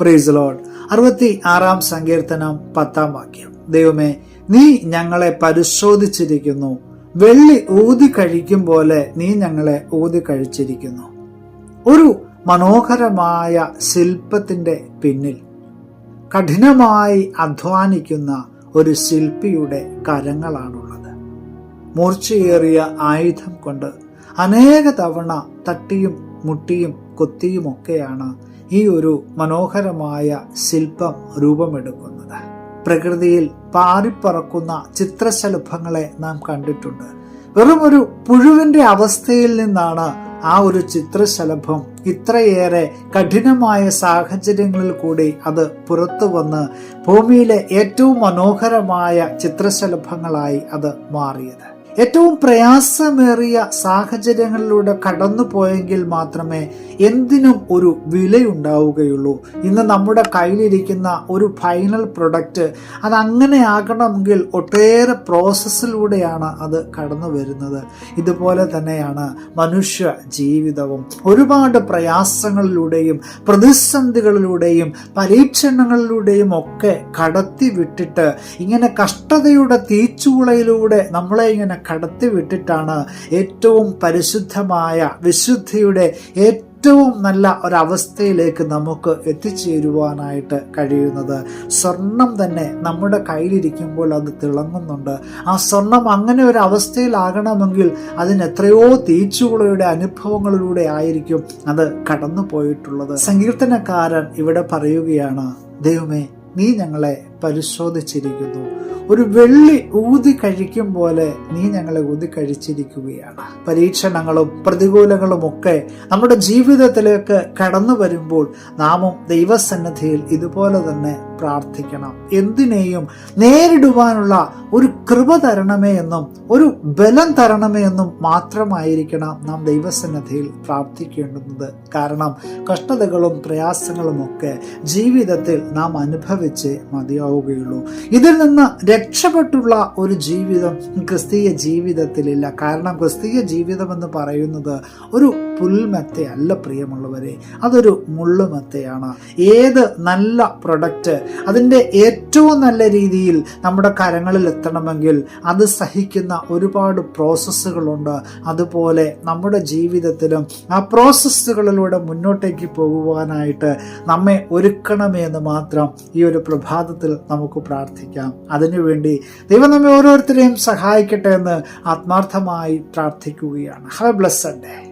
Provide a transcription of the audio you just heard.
Price load അറുപത്തി ആറാം സങ്കീർത്തനം പത്താം വാക്യം. ദൈവമേ നീ ഞങ്ങളെ പരിശോധിച്ചിരിക്കുന്നു. വെള്ളി ഊതി കഴിക്കും പോലെ നീ ഞങ്ങളെ ഊതി കഴിച്ചിരിക്കുന്നു. ഒരു മനോഹരമായ ശില്പത്തിന്റെ പിന്നിൽ കഠിനമായി അധ്വാനിക്കുന്ന ഒരു ശില്പിയുടെ കരങ്ങളാണുള്ളത്. മൂർച്ചയേറിയ ആയുധം കൊണ്ട് അനേക തവണ തട്ടിയും മുട്ടിയും കൊത്തിയുമൊക്കെയാണ് ഈ ഒരു മനോഹരമായ ശില്പം രൂപമെടുക്കുന്നത്. പ്രകൃതിയിൽ പാറിപ്പറക്കുന്ന ചിത്രശലഭങ്ങളെ നാം കണ്ടിട്ടുണ്ട്. വെറും ഒരു പുഴുവിന്റെ അവസ്ഥയിൽ നിന്നാണ് ആ ഒരു ചിത്രശലഭം ഇത്രയേറെ കഠിനമായ സാഹചര്യങ്ങളിൽ കൂടി അത് പുറത്തു വന്ന് ഭൂമിയിലെ ഏറ്റവും മനോഹരമായ ചിത്രശലഭങ്ങളായി അത് മാറിയത്. ഏറ്റവും പ്രയാസമേറിയ സാഹചര്യങ്ങളിലൂടെ കടന്നു പോയെങ്കിൽ മാത്രമേ എന്തിനും ഒരു വിലയുണ്ടാവുകയുള്ളൂ. ഇന്ന് നമ്മുടെ കയ്യിലിരിക്കുന്ന ഒരു ഫൈനൽ പ്രൊഡക്റ്റ് അത് അങ്ങനെ ആകണമെങ്കിൽ ഒട്ടേറെ പ്രോസസ്സിലൂടെയാണ് അത് കടന്നു വരുന്നത്. ഇതുപോലെ തന്നെയാണ് മനുഷ്യ ജീവിതവും. ഒരുപാട് പ്രയാസങ്ങളിലൂടെയും പ്രതിസന്ധികളിലൂടെയും പരീക്ഷണങ്ങളിലൂടെയും ഒക്കെ കടത്തി വിട്ടിട്ട് ഇങ്ങനെ കഷ്ടതയുടെ തീച്ചുളയിലൂടെ നമ്മളെ ഇങ്ങനെ കടത്തി വിട്ടിട്ടാണ് ഏറ്റവും പരിശുദ്ധമായ വിശുദ്ധിയുടെ ഏറ്റവും നല്ല ഒരവസ്ഥയിലേക്ക് നമുക്ക് എത്തിച്ചേരുവാനായിട്ട് കഴിയുന്നത്. സ്വർണം തന്നെ നമ്മുടെ കയ്യിലിരിക്കുമ്പോൾ അത് തിളങ്ങുന്നുണ്ട്. ആ സ്വർണം അങ്ങനെ ഒരു അവസ്ഥയിലാകണമെങ്കിൽ അതിന് എത്രയോ തീച്ചുകുളയുടെ അനുഭവങ്ങളിലൂടെ ആയിരിക്കും അത് കടന്നു പോയിട്ടുള്ളത് സങ്കീർത്തനക്കാരൻ ഇവിടെ പറയുകയാണ് ദൈവമേ നീ ഞങ്ങളെ പരിശോധിച്ചിരിക്കുന്നു. ഒരു വെള്ളി ഊതി കഴിക്കും പോലെ നീ ഞങ്ങളെ ഊതി കഴിച്ചിരിക്കുകയാണ്. പരീക്ഷണങ്ങളും പ്രതികൂലങ്ങളും ഒക്കെ നമ്മുടെ ജീവിതത്തിലേക്ക് കടന്നു വരുമ്പോൾ നാമും ദൈവസന്നിധിയിൽ ഇതുപോലെ തന്നെ പ്രാർത്ഥിക്കണം. എന്തിനേയും നേരിടുവാനുള്ള ഒരു കൃപ തരണമേ എന്നും ഒരു ബലം തരണമേ എന്നും മാത്രമായിരിക്കണം നാം ദൈവസന്നദ്ധയിൽ പ്രാർത്ഥിക്കേണ്ടുന്നത്. കാരണം കഷ്ടതകളും പ്രയാസങ്ങളും ഒക്കെ ജീവിതത്തിൽ നാം അനുഭവിച്ച് മതിയാവുകയുള്ളൂ. ഇതിൽ നിന്ന് രക്ഷപ്പെട്ടുള്ള ഒരു ജീവിതം ക്രിസ്തീയ ജീവിതത്തിലില്ല. കാരണം ക്രിസ്തീയ ജീവിതം എന്ന് പറയുന്നത് ഒരു പുൽമെത്തയല്ല പ്രിയമുള്ളവരെ. അതൊരു മുള്ളുമെത്തയാണ്. ഏത് നല്ല പ്രൊഡക്റ്റ് അതിന്റെ ഏറ്റവും നല്ല രീതിയിൽ നമ്മുടെ കരങ്ങളിൽ എത്തണമെങ്കിൽ അത് സഹിക്കുന്ന ഒരുപാട് പ്രോസസ്സുകളുണ്ട്. അതുപോലെ നമ്മുടെ ജീവിതത്തിലും ആ പ്രോസസ്സുകളിലൂടെ മുന്നോട്ടേക്ക് പോകുവാനായിട്ട് നമ്മെ ഒരുക്കണമേ എന്ന് മാത്രം ഈ ഒരു പ്രഭാതത്തിൽ നമുക്ക് പ്രാർത്ഥിക്കാം. അതിനുവേണ്ടി ദൈവം നമ്മെ ഓരോരുത്തരെയും സഹായിക്കട്ടെ എന്ന് ആത്മാർത്ഥമായി പ്രാർത്ഥിക്കുകയാണ്. Have blessed day